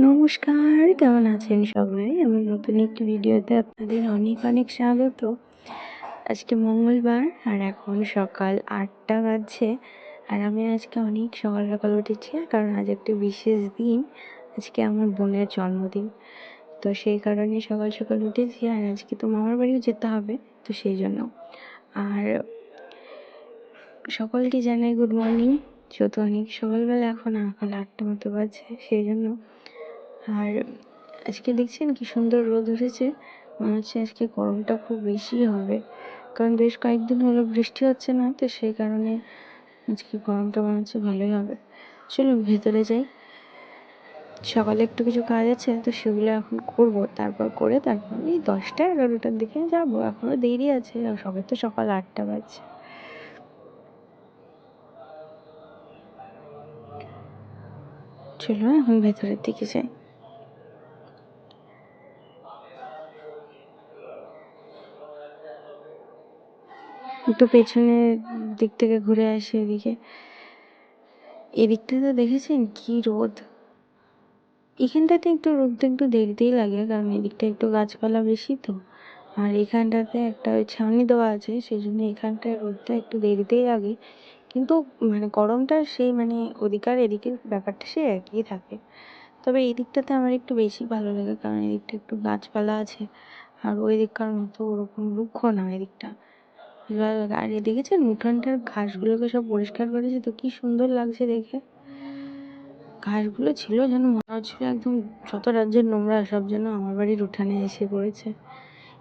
নমস্কার, কেমন আছেন সবাই? আমার নতুন একটি ভিডিওতে আপনাদের অনেক অনেক স্বাগত। আজকে মঙ্গলবার আর এখন সকাল আটটা বাজছে আর আমি আজকে অনেক সকাল সকাল উঠেছি, কারণ আজ একটি বিশেষ দিন। আজকে আমার বোনের জন্মদিন। তো সেই কারণে সকাল সকাল উঠেছি আর আজকে তো মামার বাড়িও যেতে হবে, তো সেই জন্য। আর সকলকে জানাই গুড মর্নিং। যেহেতু অনেক সকালবেলা এখন এখন আটটা মতো বাজছে, সেই জন্য আর আজকে দেখছেন কি সুন্দর রোদ উঠেছে। মনে হচ্ছে আজকে গরমটা খুব বেশি হবে। কারণ বেশ কয়েকদিন হলো বৃষ্টি হচ্ছে না, তো সেই কারণে আজকে গরমটা মনে হচ্ছে ভালোই হবে। চলুন ভেতরে যাই। সকালে একটু কিছু কাজ আছে, তো সেগুলো এখন করব। তারপর করে তারপর এই দশটা এগারোটার দিকে যাব। এখনও দেরি আছে, সবে তো সকাল আটটা বাজছে। চলো এখন ভেতরের দিকে যাই। একটু পেছনের দিক থেকে ঘুরে আসি এদিকে। এদিকটাতে দেখেছেন কি রোদ? এখানটাতে একটু রোদটা একটু দেরিতেই লাগে, কারণ এদিকটা একটু গাছপালা বেশি তো। আর এখানটাতে একটা ওই ছাউনি দেওয়া আছে সেই জন্য এখানটায় রোদটা একটু দেরিতেই লাগে। কিন্তু মানে গরমটা সেই মানে ওদিকার এদিকের ব্যাপারটা সে একই থাকে। তবে এই দিকটাতে আমার একটু বেশি ভালো লাগে, কারণ এদিকটা একটু গাছপালা আছে। আর ওই দিককার মতো ওরকম রুক্ষ না এদিকটা। আর দেখেছেন? উঠানটার ঘাসগুলোকে সব পরিষ্কার করেছে। তো কি সুন্দর লাগছে দেখে। ঘাসগুলো ছিল যেন মনে হচ্ছিল একদম যত রাজ্যের নোংরা, সব যেন আমার বাড়ির উঠানে এসে পড়েছে।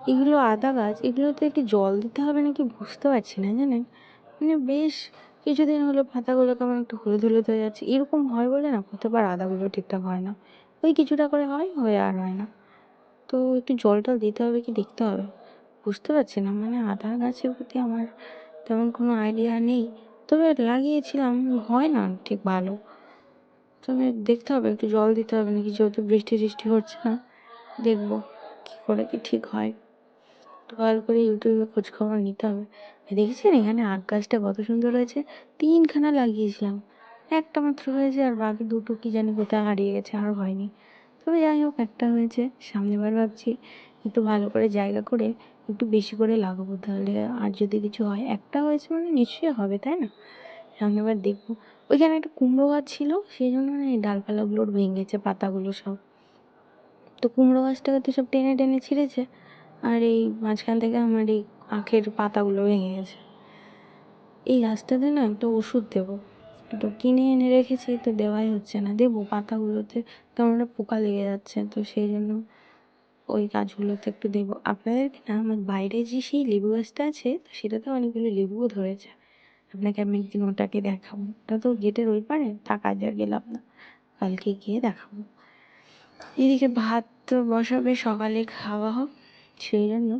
এগুলো আদা গাছ, এগুলোতে কি জল দিতে হবে নাকি বুঝতে পারছি না জানেন? মানে বেশ কিছুদিন হলো পাতাগুলো কেমন একটু হলুদ হলুদ হয়ে যাচ্ছে। এরকম হয় বলে না, কতবার আদাগুলো ঠিকঠাক হয় না। ওই কিছুটা করে হয়, হয়ে আর হয় না। তো একটু জল টল দিতে হবে কি দেখতে হবে? বুঝতে পারছি না। মানে আদা গাছের প্রতি আমার তেমন কোনো আইডিয়া নেই। তবে লাগিয়েছিলাম, হয় না ঠিক ভালো। তবে দেখতে হবে, একটু জল দিতে হবে, নাকি যেহেতু বৃষ্টি টিষ্টি হচ্ছে না, দেখব কী করে কি ঠিক হয়। ভালো করে ইউটিউবে খোঁজ খবর নিতে হবে। দেখেছেন এখানে আখ গাছটা কত সুন্দর হয়েছে? তিনখানা লাগিয়েছিলাম। একটা মাত্র হয়েছে, আর বাকি দুটো কি জানি কোথায় হারিয়ে গেছে, আর হয়নি। তবে যাই হোক, একটা হয়েছে সামনেবার ভাবছি, একটু ভালো করে জায়গা করে একটু বেশি করে লাগাবো তাহলে আর যদি কিছু হয়, একটা হয়েছে মানে নিশ্চয়ই হবে, তাই না? সামনে সামনেবার দেখব। ওইখানে একটা কুমড়ো গাছ ছিল, সেই জন্য না এই ডালপালাগুলোর ভেঙেছে, পাতাগুলো সব। তো কুমড়ো গাছটাকে তো সব টেনে টেনে ছিঁড়েছে, আর এই মাঝখান থেকে আমার এই আখের পাতাগুলো ভেঙে গেছে। এই গাছটাতে না একটা ওষুধ দেবো। তো কিনে এনে রেখেছি, তো দেওয়াই হচ্ছে না। দেবো পাতাগুলোতে, কেমন পোকা লেগে যাচ্ছে, তো সেই জন্য ওই গাছগুলোতে একটু দেবো। আপনাদেরকে না, আমার বাইরে যে সেই লেবু গাছটা আছে, সেটাতে অনেকগুলো লেবুও ধরেছে। আপনাকে আমি একদিন ওটাকে দেখাবো। ওটা তো গেটের ওই পারে থাকা আর গেলাম না। কালকে গিয়ে দেখাবো। এদিকে ভাত তো বসাবে, সকালে খাওয়া হোক, সেই জন্য।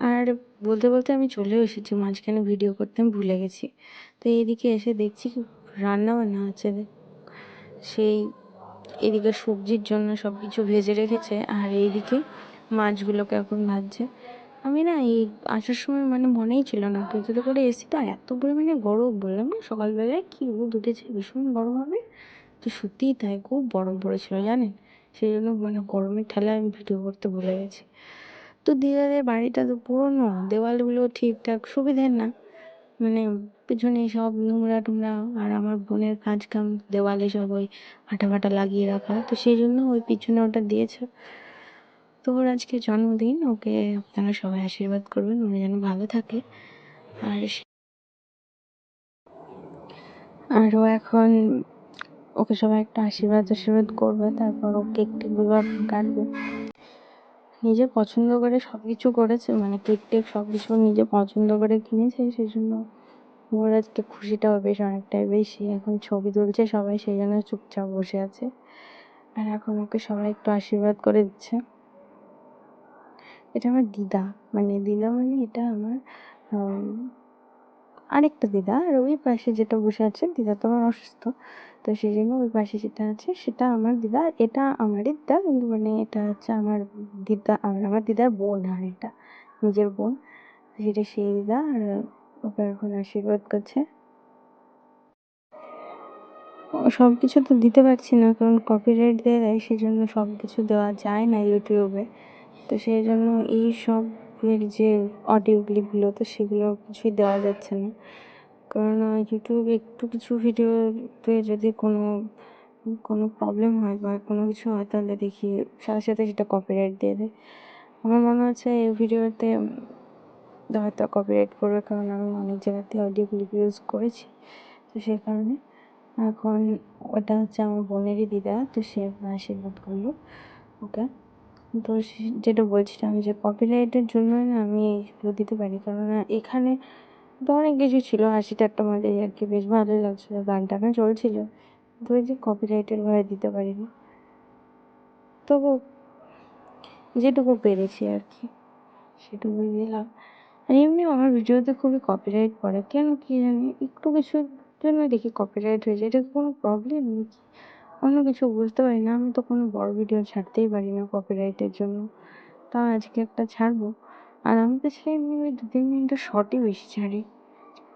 আর বলতে বলতে আমি চলেও এসেছি, মাঝখানে ভিডিও করতে আমি ভুলে গেছি। তো এইদিকে এসে দেখছি রান্না বান্না হচ্ছে। সেই এদিকে সবজির জন্য সব কিছু ভেজে রেখেছে, আর এইদিকে মাছগুলোকে এখন ভাজছে। আমি না এই আসার সময় মানে মনেই ছিল না টোটোতে করে এসি তো এত পরিমাণে গরম বললাম না, সকালবেলায় কী রোদ উঠেছে, ভীষণ গরম হবে। তো সত্যিই তাই, খুব গরম পড়েছিল, জানেন? সেই জন্য মানে গরমের ঠেলায় আমি ভিডিও করতে ভুলে গেছি। তো দিদাদের বাড়িটা তো পুরোনো, দেওয়ালগুলো ঠিকঠাক সুবিধের না মানে পেছনে সব নোংরা টোংরা আর আমার বোনের কাজ কাম দেওয়ালে সব ওই আঠা ফাটা লাগিয়ে রাখা। তো সেই জন্য ওই পিছনে ওটা দিয়েছে। তো ওর আজকে জন্মদিন, ওকে আপনারা সবাই আশীর্বাদ করবেন ও যেন ভালো থাকে। আর আর ও এখন ওকে সবাই একটা আশীর্বাদ আশীর্বাদ করবে, তারপর ও কেক টেক কাটবে। নিজে পছন্দ করে সব কিছু করেছে মানে কেক টেক সব কিছু নিজে পছন্দ করে কিনেছে, সেই জন্য ওর আজকে খুশিটাও বেশ অনেকটাই বেশি। এখন ছবি তুলছে সবাই, সেই জন্য চুপচাপ বসে আছে। আর এখন ওকে সবাই একটু আশীর্বাদ করে দিচ্ছে। এটা আমার দিদা। মানে দিদা মানে এটা আমার আরেকটা দিদা। আর ওই পাশে যেটা বসে আছে, দিদা তো আমার অসুস্থ। তো সেই জন্য ওই পাশে যেটা আছে, সেটা আমার দিদা। এটা আমারই দিদা। কিন্তু মানে এটা হচ্ছে আমার দিদা আর আমার দিদার বোন। আর এটা নিজের বোন। সেটা সেই দিদা। আর ওকে এখন আশীর্বাদ করছে। সব কিছু তো দিতে পারছি না, কারণ কপিরাইট দিয়ে দেয় সেই জন্য সব কিছু দেওয়া যায় না ইউটিউবে তো সেই জন্য এই সব এর যে অডিও ক্লিপগুলো তো সেগুলো কিছুই দেওয়া যাচ্ছে না। কারণ ইউটিউবে একটু কিছু ভিডিওতে যদি কোনো কোনো প্রবলেম হয় বা কোনো কিছু হয়, তাহলে দেখি, সাথে সাথে সেটা কপিরাইট দিয়ে দেয়। আমার মনে হচ্ছে এই ভিডিওতে হয়তো কপিরাইট পড়বে কারণ আমি অনেক জায়গাতে অডিও ক্লিপ ইউজ করেছি। তো সেই কারণে এখন ওটা হচ্ছে আমার বোনেরই দিদা, তো সে আশীর্বাদ করল। ওকে তো যেটা বলছিলাম যে কপিরাইটের জন্যই না আমি এইগুলো দিতে পারি। কারণ এখানে তো অনেক কিছু ছিল হাসি ঠাট্টা মজাই আর কি, বেশ ভালোই লাগছিল গান টানা চলছিল। তো ওই যে কপিরাইটের ভয়ে দিতে পারিনি। তবু যেটুকু পেরেছি আর কি, সেটুকুই দিলাম। আর এমনি আমার ভিডিওতে খুবই কপিরাইট পড়ে। কেন কি জানি? একটু কিছুর জন্য দেখি কপিরাইট হয়ে যায়। এটা কোনো প্রবলেম নাকি? অন্য কিছু বুঝতে পারি না। আমি তো কোনো বড় ভিডিও ছাড়তেই পারি না কপিরাইটের জন্য। তাও আজকে একটা ছাড়বো। আর আমি তো সেই ওই দু তিন মিনিটের শর্টই বেশি ছাড়ি।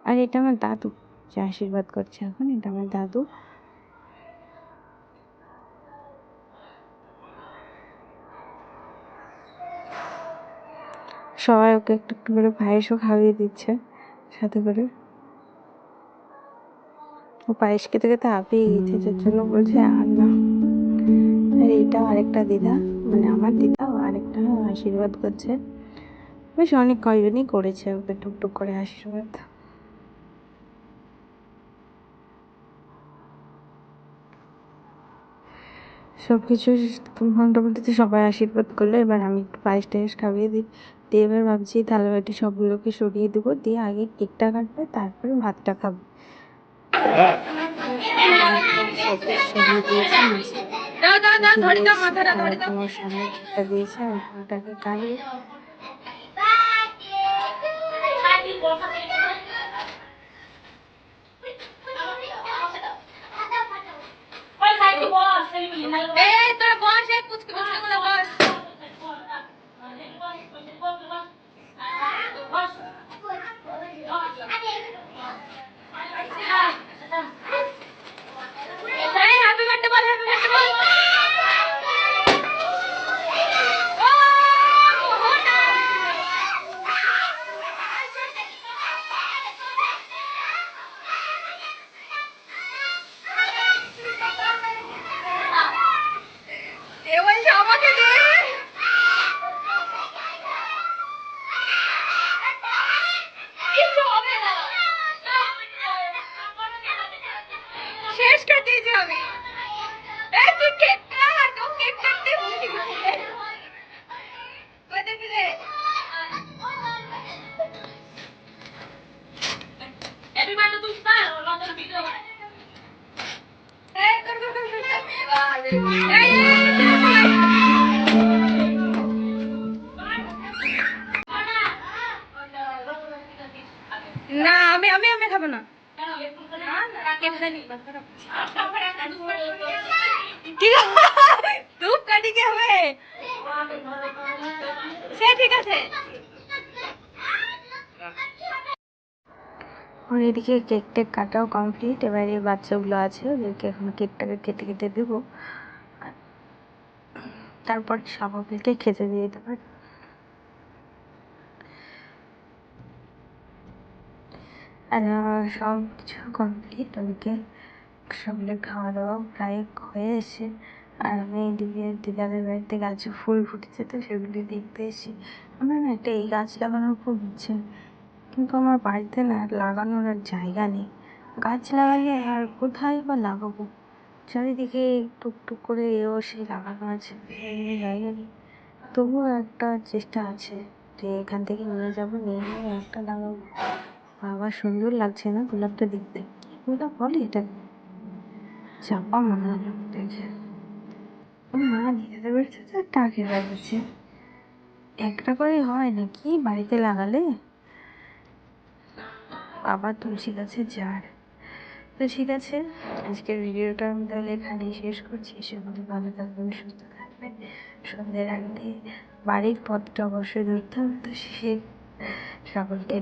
আর এটা আমার দাদু। যে আশীর্বাদ করছে এখন, এটা আমার দাদু। সবাই ওকে একটু একটু করে পায়েসও খাইয়ে দিচ্ছে, সাথে করে। ও পায়েস খেতে খেতে হাঁপিয়ে গেছে, যার জন্য বলছে, আর না। আর এইটা আরেকটা দিদা মানে আমার দিদা আরেকটা আশীর্বাদ করছে। বেশ অনেক কয়জনই করেছে ওকে টুকটুক করে আশীর্বাদ। সব কিছু মোটামুটি সবাই আশীর্বাদ করল, এবার আমি একটু পায়েস টায়েস খাইয়ে দিই। দিয়ে এবার ভাবছি থালা বাটি সবগুলোকে সরিয়ে দেবো দিয়ে আগে কেকটা কাটবে তারপরে ভাতটা খাব। সরিয়ে দিয়েছি তোমার সামনে কেকটা আমি ওটাকে কাটিয়ে এই তোরা বস এই পুচকে পুচকে গুলো বস আমি আমি আমি খাব না। ঠিক আছে ধূপ কাটি কে হবে সে ঠিক আছে। আর এদিকে কেক টেক কাটাও কমপ্লিট এবার এই বাচ্চাগুলো আছে ওদেরকে এখন কেকটাকে কেটে কেটে দেবো। তারপর সবাইকে খেতে দিয়ে দিতে পারি আর আহ, সব কিছু কমপ্লিট ওদিকে সকলের খাওয়া দাওয়া প্রায় হয়ে এসে আর আমি এদিকে দিদাদের বাড়িতে গাছে ফুল ফুটেছে তো সেগুলি দেখতে এসেছি। আমার না একটা এই গাছ লাগানোর খুব ইচ্ছে। কিন্তু আমার বাড়িতে না লাগানোর আর জায়গা নেই। গাছ লাগালে আর কোথায় বা লাগাবো? চারিদিকে টুকটুক করে এও সেই লাগানো আছে জায়গা নেই। তবুও একটা চেষ্টা আছে যে এখান থেকে নিয়ে যাব, নিয়ে একটা লাগাবো। বাবা, সুন্দর লাগছে না গোলাপটা দেখতে? গোলাপ বলে এটা। চাপা মনে ও মা নিজেদের বাড়িতে তো একটা আগে লাগাচ্ছে একটা করে হয় নাকি বাড়িতে লাগালে? বাবা তুলসী গাছের যার। তো ঠিক আছে, আজকের ভিডিওটা আমি তাহলে এখানেই শেষ করছি। সকলে ভালো থাকবেন, সুস্থ থাকবেন। সন্ধ্যের আগে বাড়ির পথটা অবশ্যই ধরতে হবে। তো সে সকলকে